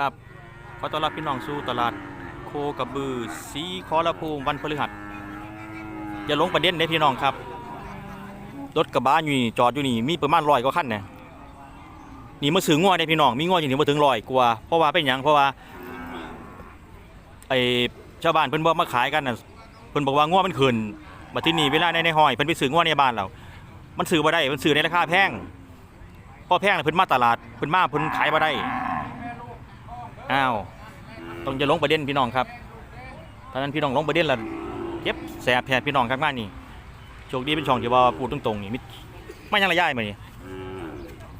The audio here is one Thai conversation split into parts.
ครับขอต้อนรับพี่น้องสู่ตลาดโคกระบือสีขอระภูมิวันพฤหัสอย่าหลงประเด็นเด้พี่น้องครับรถกระบะอยู่นี่จอดอยู่นี่มีประมาณร้อยกว่าคันเนี่ยนี่มาซื้องัวได้พี่น้องมีงัวอยู่นี่มาถึงร้อยกว่าเพราะว่าเป็นหยังเพราะว่าไอชาวบ้านเพิ่นบอกมาขายกันน่ะเพิ่นบอกว่างัวมันขึ้นมาที่นี่เวลาในในห้อยเพิ่นไปซื้องัวในบ้านเรา มันซื้อบ่ได้มันซื้อในราคาแพงพอแพงน่ะเพิ่นมาตลาดเพิ่นมาเพิ่นขายบ่ได้ อ้าว ต้องจะลงประเด็นพี่น้องครับถ้านั้นพี่น้องลงประเด็นและเจ็บแสบแผลพี่น้องครับงานนี้โชคดีเป็นช่องที่ว่าพูดตรงๆนี่มิไม่ยังระย่ายมานี่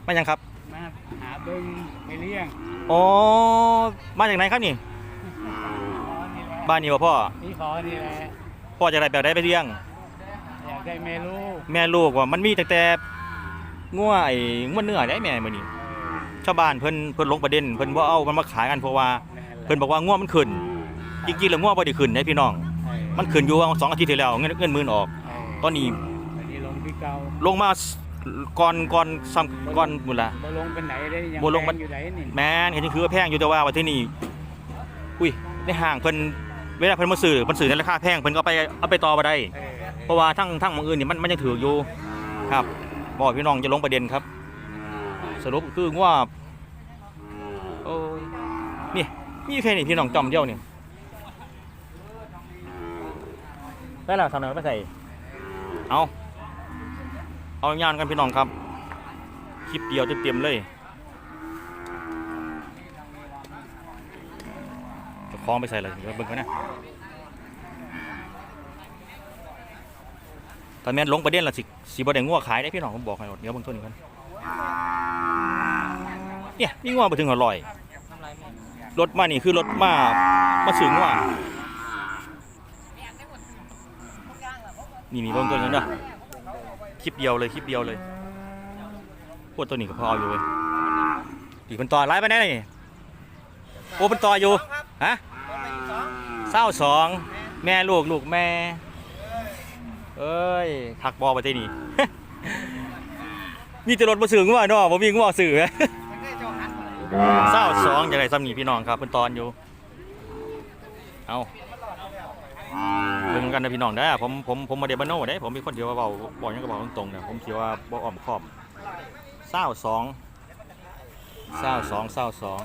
ไม่ยังครับมาหาเบิ้งไปเลี้ยงอ๋อมาจากไหนครับนี่ขอนี่แหละบ้านนี้ว่าพ่อนี่ขอนี่แหละพ่อจะได้แบบได้ไปเลี้ยงอยากได้แม่ลูกแม่ลูกว่ามันมีตั้งแต่งัวไอ้งัวเนื้อได้แม่มื้อนี้ ชาวบ้านเพิ่นเพิ่นลงประเด็นเพิ่นบ่เอามันมาขายกันเพราะว่าแม่แหละเพิ่นบอกว่างัวมันขึ้น จริงๆแล้วงัวบ่ได้ขึ้นให้พี่น้องเออมันขึ้นอยู่ว่าสองอาทิตย์ที่แล้วเงินเงินหมื่นออกเออตอนนี้อันนี้ลงที่เก่าลงมาก่อนก่อนซ้ำก่อนหมดละบ่ลงเป็นไหนได้ยังบ่ลงมันแพอยู่ไหนนี่แม่นเห็นนี่คือว่าแพงอยู่แต่ว่าว่าที่นี่อุ้ยในห้างเพิ่นเวลาเพิ่นมาซื้อเพิ่นซื้อในราคาแพงเพิ่นก็เอาไปเอาไปต่อบ่ได้เออเพราะว่าทั้งทั้งหมองอื่นนี่มันมันยังถืออยู่ครับบอกพี่น้องจะลงประเด็นครับ สรุปคือว่าโอ้ยนี่นี่แค่นี้พี่น้องจอมเดียวนี่ได้แล้วทำหน่อยไปใส่เอาเอางานกันพี่น้องครับคลิปเดียวเต็มเลยจะคล้องไปใส่เลยเดี๋ยวเบิ่งกันนะตอนแม่นลงประเด็นละสิสีบไดงงัวขายได้พี่น้องผมบอกให้หมดเดี๋ยวเบิ่งต้นนี้กัน เนี่ยมีงัวไปถึงอร่อย รถมานี่คือรถมามาซื้องัวนี่นี่เบิ่งต้นนี้นะคลิปเดียวเลยคลิปเดียวเลยพวกตัวนี้ก็พอเอาอยู่เว้ยปีเป็นต่อไล่ไปไหนนี่โอ้เป็นต่ออยู่ฮะเศร้าสองแม่ลูกลูกแม่ เอ้ยถักบอไปที่นี่มีแต่รถมาสื่องัวเนาะผมมีงัวสื่อ เศร้าสองอย่างไรซ้ำนี่พี่น้องครับเป็นตอนอยู่ เอาเบิ่งกันนะพี่น้องได้อผมผมผมมาเดบานโน่ได้ ผมมีคนเดียวว่าเบาบอกหยังก็บอกตรงๆเนี่ยผมคิดว่าบ่อ้อมคอบเศร้าสองเศร้าสองเศร้าสอง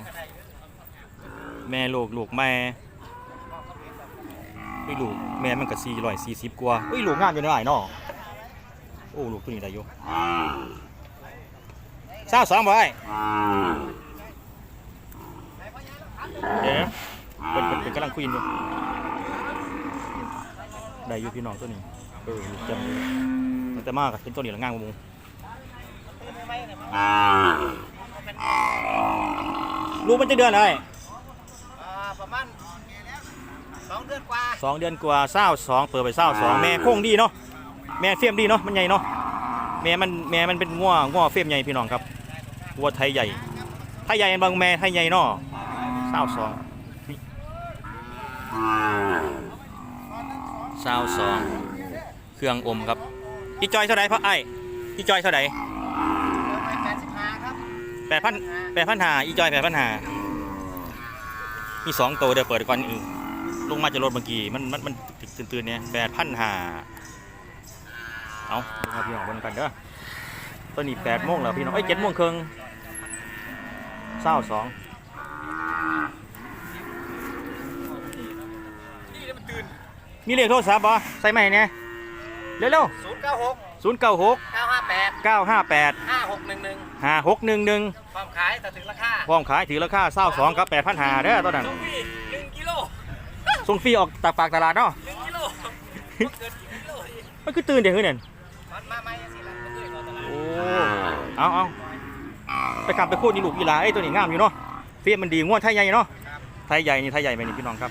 แม่ลูกลูกแม่ไอ้ยลูกแม่มันก็สี่ร้อยสี่สิบกว่าเอ้ยลูกงามอยู่ในไหนเนาะโอ้ลูกตัวนี้ได้อยู่เศร้าสองบ่ไอ้เดี๋ยวนะเป็นเป็นเป็น กำลังคุยกันอยู่ได้อยู่พี่น้องตัวนี้เออลูกจำเลยตั้งแต่มากเป็นตัวนี้ละงามกว่าหมูลูกมันจะเดือนอะไรอ่าประมาณสองเดือนกว่าสองเดือนกว่าเศร้าสองเปิดไปเศร้าสองแม่โค้งดีเนาะแม่เฟียมดีเนาะมันใหญ่เนาะแม่มันแม่มันเป็นง้อง้อเฟียมใหญ่พี่น้องครับวัวไทยใหญ่ไทยใหญ่บางแม่ไทยใหญ่เนาะเศร้าสองนี่ เศร้าสองเครื่องอมครับอีจอยเท่าไหร่พ่อไอ้อีจอยเท่าไหร่เดือนไปแปดสิบห้าครับแปดพันแปดพันหาอีจอยแปดพันหามีสองตัวเดี๋ยวเปิดก่อนอื่นลงมาจะรถเมื่อกี้มันมันมันติดตื่นๆเนี่ยแปดพันหาเอาลงมาพี่น้องเบนกันเด้อตอนนี้แปดโมงแล้วพี่น้องเอ้ยเจ็ดโมงครึ่งเศร้าสอง มีเลขโทรศัพท์บ่ใส่ไหมาให้เนี่ยเร็วศูนย์เก้าหกๆศูนย์เก้าหกเก้าห้าแปดเก้าห้าแปดห้าหกหนึ่งหนึ่งห้าหกหนึ่งหนึ่งความขายแต่ถึงราคาพร้อมขายถือราคาเศร้าสองกับแปดพันหาเด้อตอนนั้นส่งฟรีหนึ่งกิโลส่งฟรีออกตากปากตลาดเนาะหนึ่งกิโลบ่เกินกิโลมันคือตื่นเดี๋ยวเฮ้ยเนี่ยมันมาไหมสิล่ะมันด้วยเขาตลาดโอ้เอาเอาไปขับไปโคตรนี่ลูกอีหลาไอ้ตัวนี้งามอยู่เนาะเฟียมันดีง่วนไทยใหญ่เนาะไทยใหญ่นี่ไทยใหญ่ไหมนี่พี่น้องครับ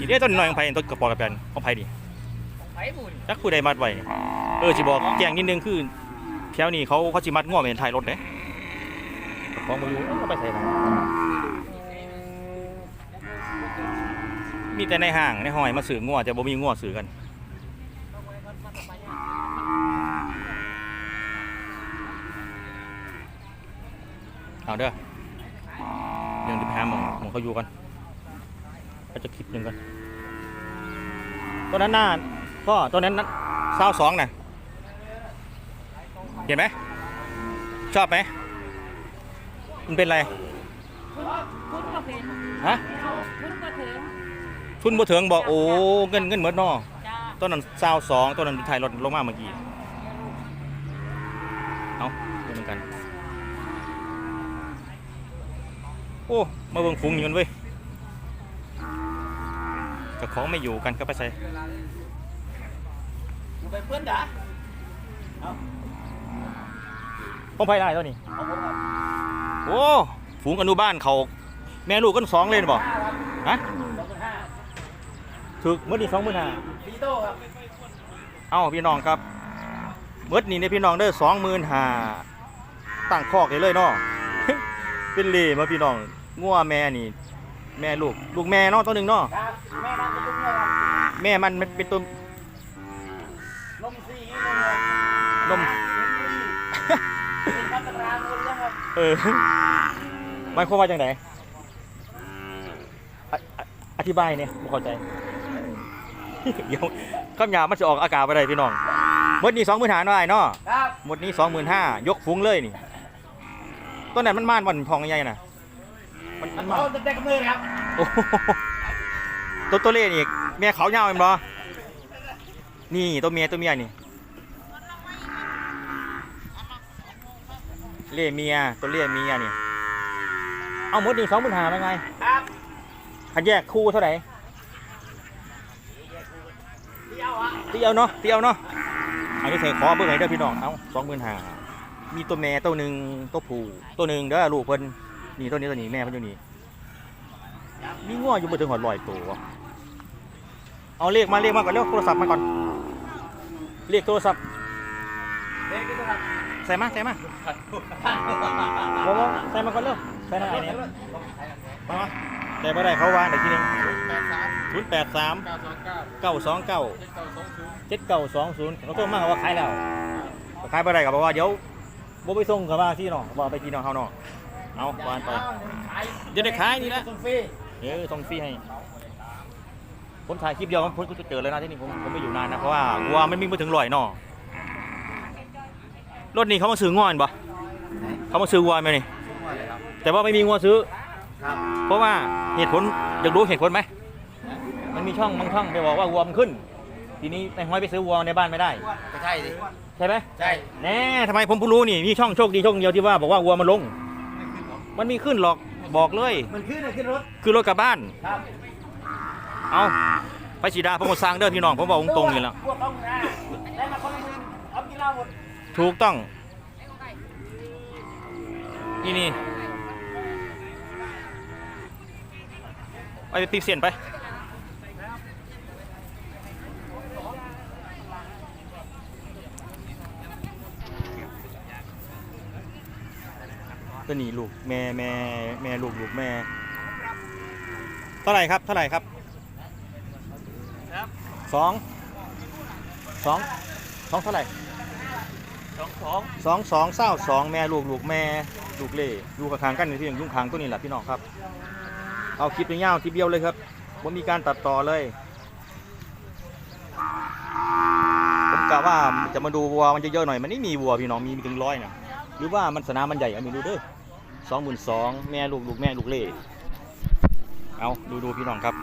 อีเด้ต้นน้อยของไผ่ต้นกระปองกระแปนของไผ่ดิไผ่บุญจักผู้ใดมัดไว้เออจิบอกแจ้งนิดนึงคือแถวนี้เขาเขาจิมัดง้อเป็นไทยรถเนี่ยเด้ของบ่อยู่เอาไปใส่ถันมีแต่ในห้างในห้อยมาสื่อง้อจะบ่มีง้อสื่อกันเอาเด้อยังจะไปหาหมองหมองเขาอยู่กัน จะคลิปหนึ่งกันตัวนั้นน่าพ่อตัวนั้นเศร้าสองน่ะเห็นไหมชอบไหมมันเป็นอะไรคุณก็เป็นฮะคุณก็ถึงทุนบ่ถึงบอกโอ้เงินเงินเหมือนนอจ้าต้นนั้นเศร้าสองต้นนั้นไทยรถลงมาเมื่อกี้เอาเดี๋ยวเหมือนกัน โอ้มาเบิ่งฟุ้งนี่มันเว้ย เจะของไม่อยู่กันก็ไปใส่อยู่ไปเพื่อนด่าพ้องไผ่ได้ตัวนี้ เอาผมครับโอ้ ฝูงอนุบ้านเขา แม่ลูกกันสองเลยบ่ฮะสองพันห้าถึกเมื่อนี้สองหมื่นห้าปีโต้ครับเอ้าพี่น้องครับเมื่อนี้เนี่ยพี่น้องเด้อสองหมื่นห้าตั้งคอกเลยเลยเนาะ เป็นเล่มาพี่น้องงัวแม่นี่ แม่ลูก ลูกแม่เนาะตัวหนึ่งเนาะ ครับ แม่มันมันเป็นตัวนมซีนี่นมเลยนมเป็นพัฒนาคนแล้วครับเออมันความว่าจังไดอะอะอธิบายเนี่ยบ่เข้าใจเดี๋ยวคำหยาบมันจะออกอากาศไปได้พี่น้องหมดนี้สองหมื่นห้าหน่อยเนาะครับหมดนี้สองหมื่นห้ายกฟุ้งเลยนี่ต้นนั้นมันม่านวันทองใหญ่น่ะมันมันม่านเอาแต่แต่กำเนิดครับโอ้โหตัวตัวเล่นี่ แม่เขาเงาเอ็มบอนี่ตัวเมียตัวเมียนี่เล่เมียตัวเล่เมียนี่เอาหมดนี่สองหมื่นหาเป็นไงครับคันแยกคู่เท่าไหร่เที่ยวอะเนาะเตียวเนาะอันนี้ใส่ขอเบอร์ไหนเด้อพี่น้องเอาสองหมื่นหามีตัวแม่ตัวหนึ่งตัวผู้ตัวหนึ่งเด้อลูกเพิ่นนี่ตัวนี้ตัวนี้แม่เพิ่นอยู่นี่มีง้ออยู่บนถึงหอดลอยตัว เอาเลขมาเลขมาก่อนเร็วโทรศัพท์มาก่อนเลขโทรศัพท์เด็กก็ครับใส่มาใส่มาบอกว่าใส่มาก่อนเร็วใส่หน้าไอ้เนี่ยมามาแต่บ่ได้เขาวางเดี๋ยวทีนึงแปดสามศูนย์แปดสามเก้าสองเก้าเก้าสองเก้าเจ็ดเก้าสองศูนย์เจ็ดเก้าสองศูนย์เขาโทรมาว่าขายแล้วขายบ่ได้ก็บอกว่าเดี๋ยวบ่ไปส่งกับว่าที่น้องบอกไปที่น้องเขาน้องเอาวานไปขายเดี๋ยวได้ขายนี่แหละส่งฟรีเออส่งฟรีให้ ผมถ่ายคลิปเดียวผมก็เจอเลยนะที่นี่ผมผมไม่อยู่นานนะเพราะว่าวัวมันมีมาถึงลอยเนาะรถนี่เขามาซื้องอนปะเขามาซื้อวัวไหมนี่ครับแต่ว่าไม่มีงัวซื้อครับเพราะว่าเหตุผลอยากรู้เหตุผลไหมมันมีช่องบางช่องไปบอกว่าวัวมันขึ้น ทีนี้นายห้อยไปซื้อวัวในบ้านไม่ได้ก็ใช่ดิใช่ไหมใช่แน่ทำไมผมเพิ่งรู้นี่มีช่องโชคดีช่องเดียวที่ว่าบอกว่าวัวมันลง มันมีขึ้นหรอกบอกเลย มันขึ้นเลยขึ้นรถคือรถกลับบ้านครับ เอาไปสีดาผมก็สร้างเด้อพี่น้องผมบอกตรงๆนี่และพวกเขานะได้มาคนละหมื่นเอากินเหล้าหมดถูกต้อง นี่นี่ไปปีเสียนไปตัวนี้ลูกแม่แม่แม่ลูกลูกแม่ เท่าไหร่ครับ เท่าไหร่ครับ สองสองสองเท่าไหร่สองสองสองสองเศร้าสองแม่ลูกลูกแม่ลูกเล่อยู่กับคางกันนี่ที่อย่างยุ่งคางตัวนี้แหละพี่น้องครับ เอาคลิปยาวๆคลิปเดียวเลยครับผมมีการตัดต่อเลยผมกะว่าจะมาดูวัวมันจะเยอะหน่อยมันไม่มีวัวพี่น้องมีถึงร้อยนะหรือว่ามันสนามมันใหญ่อะไม่รู้เด้อสองหมื่นสองแม่ลูกลูกแม่ลูกเล่เอาดูดูพี่น้องครับ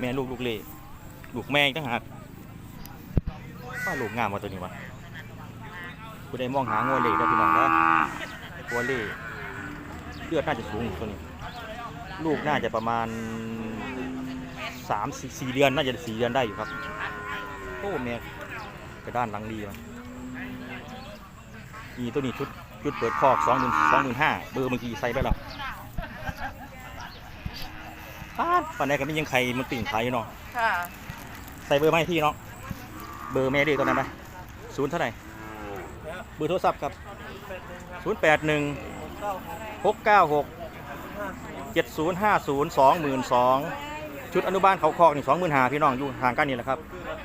แม่ลูกลูกเล่ ลูกแม่อีกต่างหากว่าลูกงามมาตัวนี้วะผู้ใดมองหางัวเหล็กได้พี่น้องนะงัวเหล็กเลือดน่าจะสูงตัวนี้ ลูกน่าจะประมาณสามสี่สี่เดือนน่าจะสี่เดือนได้อยู่ครับโอ้แม่กระด้านหลังดีมันนี่ตัวนี้ชุดชุดเปิดคอกสองหมื่นสองหมื่นห้าเบอร์เมื่อกี้ใส่ไปแล้วป้าดปันไหนก็ไม่ยังใครมันติ่งขายอยู่เนาะค่ะ ใส่เบอร์มาให้พี่เนาะเบอร์แม่ด็กตัวนั้นไหมศูนย์เท่าไหร่เบอร์โทรศัพท์ครับศูนย์แปดหนึ่งหกเก้าหกเจ็ดศูนย์ห้าศูนย์สองหมื่นสองชุดอนุบาลเขาคอกนี่สองหมื่นหาพี่น้องอยู่ห่างกันนี่แหละครับ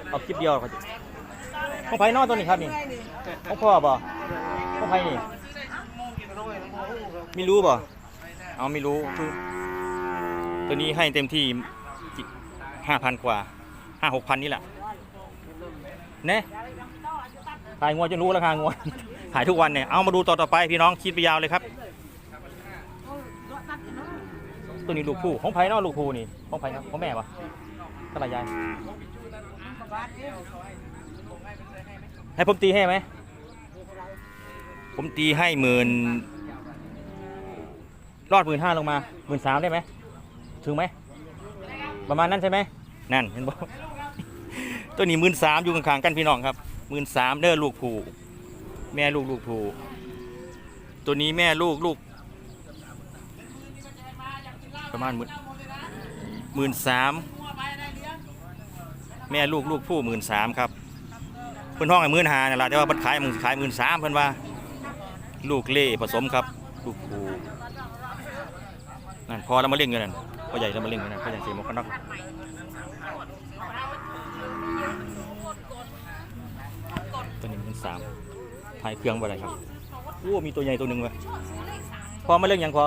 เอาคลิปเดียวครับของไผ่นอกตัวนี้ครับนี่ของพ่อบ่ของไผ่นี่ ไม่รู้ป่ะเอาไม่รู้คือตัวนี้ให้เต็มที่ห้าพันกว่า ห้าหกพันนี่แหละเน่ขายงวจนรู้ราคางวดขายทุกวันเนี่ยเอามาดูต่อต่อไปพี่น้องคิดไปยาวเลยครับตัวนี้ลูกผู้ของไผ่เนาะลูกผู้นี่ของไผ่นะของแม่ปะเท่าไหร่ยายให้ผมตีให้ไหมผมตีให้หมื่นรอดหมื่นห้าลงมาหมื่นสามได้ไหมถึงไหมประมาณนั้นใช่ไหมนั่นเห็นบอก ตัวนี้หมื่นสามอยู่ข้างๆกันพี่น้องครับหมื่นสามเด้อลูกผู้แม่ลูกลูกผู้ตัวนี้แม่ลูกลูก ประมาณหมื่นหมื่นสามแม่ลูกลูกผู้หมื่นสามครับเพิ่อนห้องไอ้หมื่นหาเนี่ยละแต่ว่าเพิ่นขายมึงขายหมื่นสามเพิ่อนว่า ลูกเล่ผสมครับลูกผู้นั่นพอแล้วมาเล่นกันนั่นพ่อใหญ่แล้วมาเล่นกันนั่นพ่อใหญ่เสียหมกันน็อกตัวนี้หมื่น สามถ่ายเครื่องบ่ได้ครับโอ้มีตัวใหญ่ตัวหนึ่งเว้ยพอมาเล่นยังพอ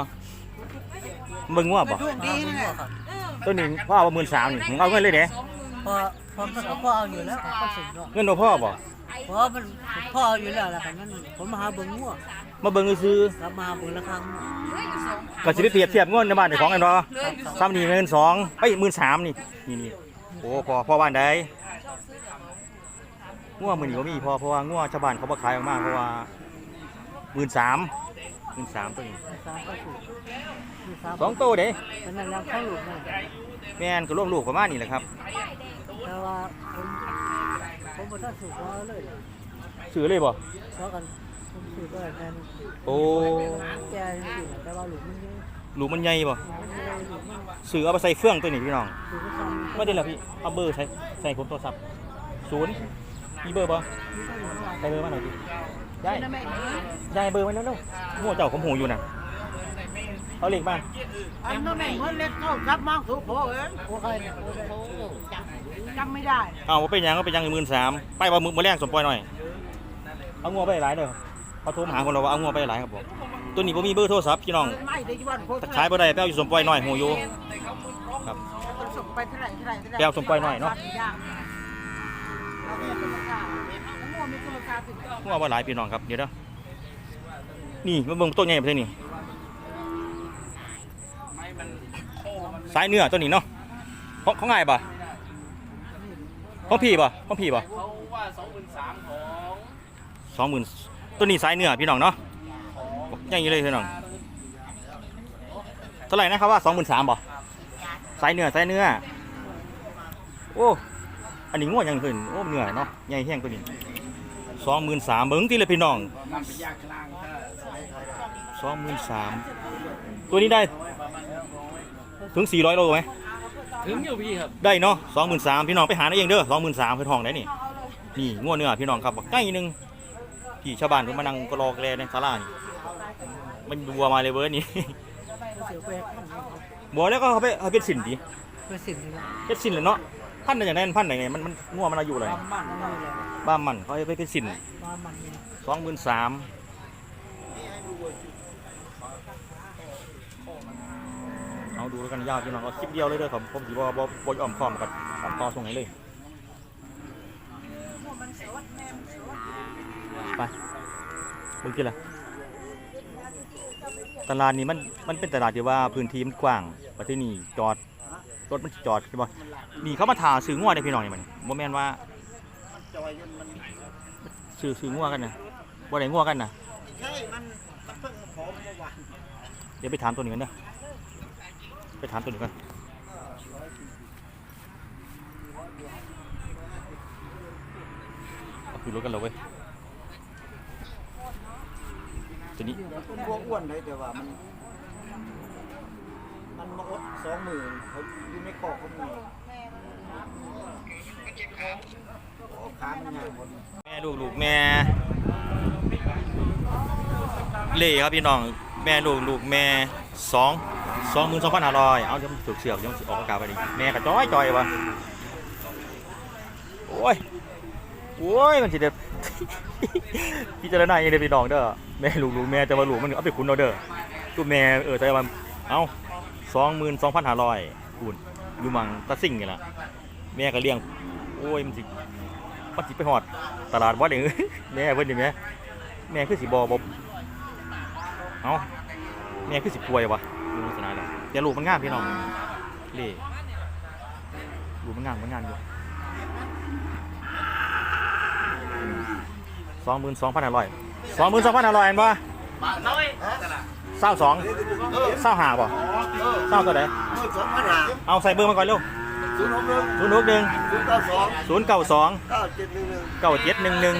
มึงว่าบ่ดีนะเนี่ยตัวนี้พ่อเอาหมื่นสามนี่มึงเอาเงินเลยเด้พอพอมันก็พ่อเอาอยู่แล้วผมก็สิงเนาะเงินตัวพ่อบ่เพราะมันพ่อเอาอยู่แล้วล่ะกันนั้นผมมาหาเบิ่งงัวมาเบิ่งซื้อกลับมาหาเบิ่งละครั้งก็สิไปเปรียบเทียบเงินในบ้านเจ้าของกันบ่ซ้ำนี่เงินสองเอ้ยหมื่นสามนี่นี่นี่โอ้พอพ่อบ้านใด งัวมื้อนี้บ่มีพอเพราะว่างัวชาวบ้านเขาบ่ขายออกมาเพราะว่าหมื่นสามหมื่นสามตัวนี้สามก็ถูกมีสามสองตัวเด้เป็นนั่นแล้วเข้าลูกนั่นแม่นก็ร่วมลูกประมาณนี้แหละครับแต่ว่าผมผมบ่ทันสุกว่าเลยซื้อเลยบ่เพราะกันผมสุกก็แม่นโอ้แกจริงๆแต่ว่าลูกมันเยอะลูกมันใหญ่บ่มันเยอะลูกมันซื้อเอาไปใส่เฟื่องตัวนี้พี่น้องลูกมันซ้ำไม่ได้ละพี่เอาเบอร์ใส่ใส่ผมโทรศัพท์ศูนย์ มีเบอร์บ่ใส่เบอร์มาหน่อยดิได้ยายเบอร์ไว้แล้วเร็วมั่วเจ้าผมหูอยู่น่ะเอาเลขมา อันนั้นแม่งเพิ่นเล็กเข้ากับมองถูกโผเองโอ้ใครเนี่ยจำไม่ได้เอาว่าเป็นหยังก็เป็นหยังหมื่นสามไปว่ามือมาแรงสมปล่อยหน่อย เอางัวไปหลายเด้อเขาโทรมาหาคนเราว่าเอางัวไปหลายครับผมตัวนี้ผมมีเบอร์โทรศัพท์พี่น้องไม่ได้ยี่วันโพถ้าขายบ่ได้ไปเอาอยู่สมปล่อยหน่อยหูอยู่ ครับมันส่งไปเท่าไหร่เท่าไหร่เท่าไหร่ไปเอาส่งไปหน่อยเนาะเอาเงินคุณค่าเอาว่าหลายพี่น้องครับเดี๋ยวเด้อนี่มาเบิ่งต้นใหญ่ไปนี่สายเนื้อตัวนี้เนาะของของง่ายป่ะของพี่ป่ะของพี่ป่ะเขาว่าสองหมื่นสามของสองหมื่นตัวนี้สายเนื้อพี่น้องเนาะอย่างนี้เลยพี่น้องเท่าไหร่นะครับว่าสองหมื่นสามบ่สายเนื้อสายเนื้อโอ้ อันนี้ง่วงยังขึ้นโอ้เนื้อเนาะใหญ่แห้งตัวนี้สองหมื่นสามเบิ้งที่เลยพี่น้องมันเป็นยากกลางถ้าสองหมื่นสามตัวนี้ได้ถึงสี่ร้อยโลไหมถึงอยู่พี่ครับได้เนาะสองหมื่นสามพี่น้องไปหาได้เองเด้อสองหมื่นสามเพื่อทองได้นี่นี่ง่วงเนื้อพี่น้องครับบักใกล้นึงพี่ชาวบ้านเพิ่นมานั่งกรอกแลในศาลานี่มันบัวมาเลยเบิร์ดนี่เสียแปลกบัวแล้วก็เขาไปเอาเป็นสินดิเพื่อสิ่งนี้ละเป็นสินเลยเนาะ พันธุ์อย่างนั้นพันธุ์ไหนมันมันง่วงมันอายุอะไรบ้านนั่นเลยบ้ามันเขาไปเป็นสินบ้านมันนี่สองหมื่นสามเอาดูแล้วกันยาวพี่น้องเอาคลิปเดียวเลยเด้อผมผมสิบ่บ่บ่ยอมพร้อมกับตัดต่อตรงไหนเลยไปเบิ่งทีละตลาดนี้มันมันเป็นตลาดที่ว่าพื้นที่มันกว้างประเทศนี้จอด รถมันจอดใช่ป่ะนี่เขามาถาซื้องัวได้พี่น้องนี่มันบ่แม่นว่าซื้อซื้องัวกันนะบ่ได้งัวกันนะใช่มันมันเพิ่งมาขอเมื่อวานเดี๋ยวไปถามตัวนี้กันเด้อไปถามตัวนี้กันเอาขึ้นรถกันเลยเว้ยตัวนี้อ้วนเลยแต่ว่ามัน มาอดสองหมื่นเขาอยู่ในกอกเขามีโอ้ขามันยาวหมดแม่ลูกลูกแม่เล่ครับพี่น้องแม่ลูกลูกแม่สองสองหมื่นสองพันห้าร้อยเอาจะถูกเสือกยังออกอากาศไปดิแม่กระจ้อยจอยวะโอ้ยโอ้ยมันสิเด็ดพี่เจารณาเองเด้อพี่น้องเด้อแม่ลูกลูกแม่จะมาลูกมันเอาไปคุณเอาเด้อตัวแม่เออแต่ว่าเอา สองหมื่นสองพันห้าร้อยอุ่นอยู่มังตะสิ่งนี่ล่ะแม่ก็เลี้ยง โอ้ยมันสิมันสิไปหอด ตลาดวัดเองแม่เพิ่นนี่แม่แม่คือสิบ่บ่เอ้าแม่คือสิป่วยวะดูลักษณะแล้วแต่ลูกมันงามพี่น้องเล่ลูกมันงามมันงามอยู่สองหมื่นสองพันห้าร้อยสองหมื่นสองพันห้าร้อยเห็นปะน้อย เศร้าสองเศร้าหาป่ะเศร้าตัวไหนมือสองพันห้าเอาใส่เบอร์มาก่อนเร็วศูนย์หกหนึ่งศูนย์หกหนึ่งศูนย์เก้าสองศูนย์เก้าสองเก้าเจ็ดหนึ่งหนึ่งเก้าเจ็ดหนึ่งหนึ่ง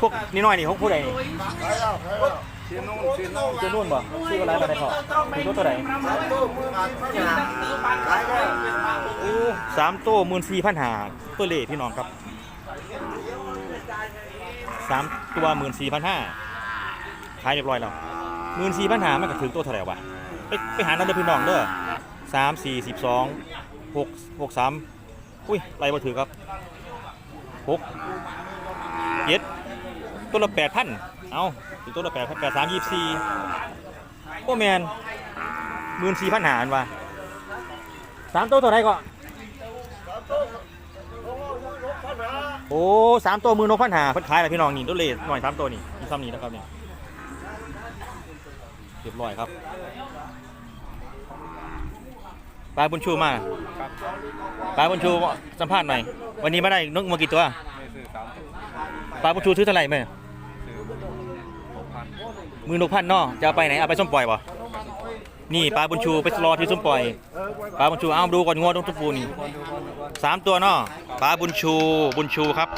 พวกนี่น้อยนี่ของผู้ใดนี่ขายแล้วขายแล้วเชียร์นู่นเชียร์นู่นเจ้านุ่นบ่ชื่ออะไรมาได้พอคือตัวเท่าไหร่สามตู้มือพันห้าขายแล้วโอ้สามตัวหมื่นสี่พันหาตัวเล่พี่น้องครับสามตัวหมื่นสี่พันห้าขายเรียบร้อยแล้ว หมื่นสี่พันหามันก็ถึงตัวเท่าไหร่วะไปไปหาน้ำเด้อพี่น้องเด้อสามสี่สิบสองหกหกสามอุ้ยไรมาถือครับหกเจ็ดตัวละแปดพันเอาถึงตัวละแปดพันแปดสามยี่สี่โอ้แมนหมื่นสี่พันหารวะสามตัวเท่าไหร่ก็โอ้สามตัวมือนกพันหาพิ่นขายอะไรพี่น้องนี่ตัวเลขหน่อยสามตัวนี่มีซ้ำนี้นะครับเนี่ย เรียบร้อยครับปลาบุญชูมาปลาบุญชูสัมภาษณ์หน่อย วันนี้มาได้นกมากี่ตัวปลาบุญชูซื้อเท่าไหร่แม่มือนกพันเนาะจะเอาไปไหนเอาไปส้มปล่อยป่ะนี่ปลาบุญชูไปรอที่ส้มปล่อยปลาบุญชูเอาดูก่อนงวดตรงทุกปูนี่สามตัวเนาะปลาบุญชูบุญชูครับ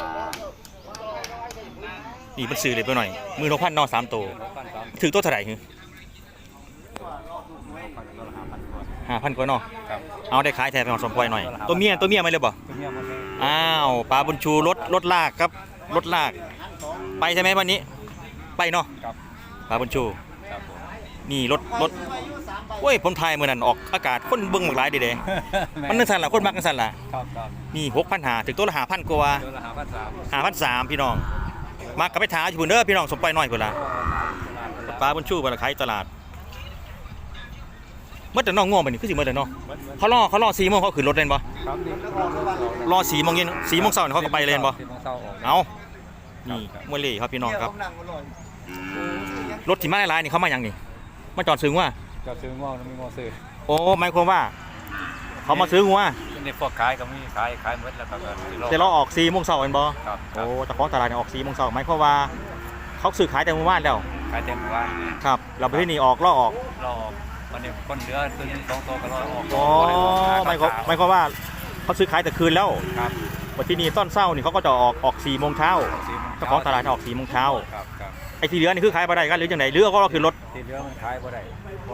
นี่เป็นสื่อเลยไปหน่อยมือนกพันเนอสามตัวถือตัวเท่าไหร่คือ ห้าพันกว่าเนาะเอาได้ขายแทนไปของสมปอยหน่อย ตัวเมียตัวเมียไหมเลยบ่อ้าวปลาบุญชูรถรถลากครับรถลาก ไปใช่ไหมวันนี้ ไปเนาะปลาบุญชูนี่รถรถโอ้ยผมถ่ายมือนั่นออกอากาศคนเบิ่งหมากหลายเด้เด้มันนึกสั่นล่ะคนมักกันสั่นล่ะครับครับนี่หกพันหาถึงตัวละหาพันกว่าตัวละหาพันสามหาพันสามพี่น้องมากกับไปถาอยู่พุ่นเด้อพี่น้องสมไปหน่อยพุ่นละปลาบนชูปลาขายตลาด เมื่อแต่น้องง่วงไปนี่คือสิเมื่อแต่น้องเขาล่อเขาล่อสี่โมงเขาขึ้นรถเล่นบ่ครับนี่รอสี่โมงเย็นสี่โมงเช้านี่เขาก็ไปเลยเห็นบ่สี่โมงเช้าออกเอานี่มวยเล่ครับพี่น้องครับ รถที่มาหลายๆนี่เขามาอย่างนี่มาจอดซื้องัวจะซื้อง้อแล้วมีง้อซื้อโอ้หมายความว่า เขามาซื้องัวในพวกขายก็มีขายขายหมดแล้วครับแต่เราออกสี่โมงเช้าเห็นบ่ครับโอ้แต่ของตลาดเนี่ยออกสี่โมงเช้าหมายความว่า เขาซื้อขายแต่เมื่อวานแล้วขายเต็มว่าครับเราไปที่นี่ออกล่อออกรอออก วันนี้คนเหลือตัวนึงสองตัวก็รอออกอ๋อหมายความหมายความว่าเขาซื้อขายแต่คืนแล้วครับวันที่นี่ต้นเศร้านี่เขาก็จะออกออกสี่โมงเช้าสี่โมงเจ้าของตลาดจะออกสี่โมงเช้าครับครับไอ้ที่เหลือนี่คือขายไปได้กันหรือจังไหนเรือก็เราคือรถที่เหลือมันขายบ่ได้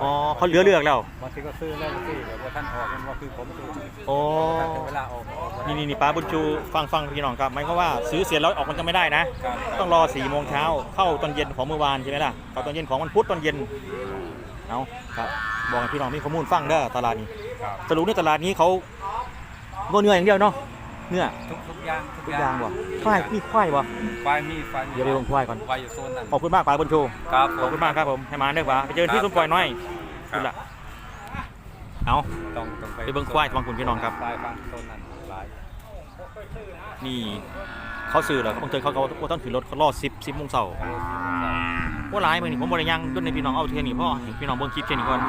อ๋อเขาเหลือเลือกแล้วบางทีก็ซื้อแล้วซื้อแบบว่าท่านออกมันว่าคือผมซื้อโอ้ท่านถึงเวลาออกออกบ่ได้นี่นี่นี่ป้าบุญชูฟังฟังพี่น้องครับหมายความว่าซื้อเสร็จแล้วออกมันจะไม่ได้นะครับต้องรอสี่โมงเช้าเข้าตอนเย็นของเมื่อวานใช่ไหมล่ะเข้าตอนเย็นของวันพุธตอนเย็น เอาครับบอกให้พี่น้องมีข้อมูลฟังเด้อตลาดนี้ครับสรุปในตลาดนี้เขาก็เนื้ออย่างเดียวเนาะเนื้อทุกทุกอย่างทุกทุกออย่างย่างวะควายมีควายวะควายมีควายมีเดี๋ยวไปลงควายก่อนควายอยู่โซนนั้นขอบคุณมากป้าบุญชูครับผขอบมคุณมากครับผมให้มาเด้อป้าไปเจอที่ซุ้มปล่อยน้อยครัคุบณละเอาต้องต้องไปไปเบิ่งควายฟังคุณพี่น้องครับควายฟังโซนนั้นหลายนี่เขาซื้อแล้วเขาบางเทอเขาเขาต้องถือรถเขารอสิบสิบโมงเช้า ว่าหลายมือนี่ผมบริยังด้วยในพี่น้องเอาเทียนนี่พ่อพี่น้องเบิ้งคลิปเทียนนี่ก่อน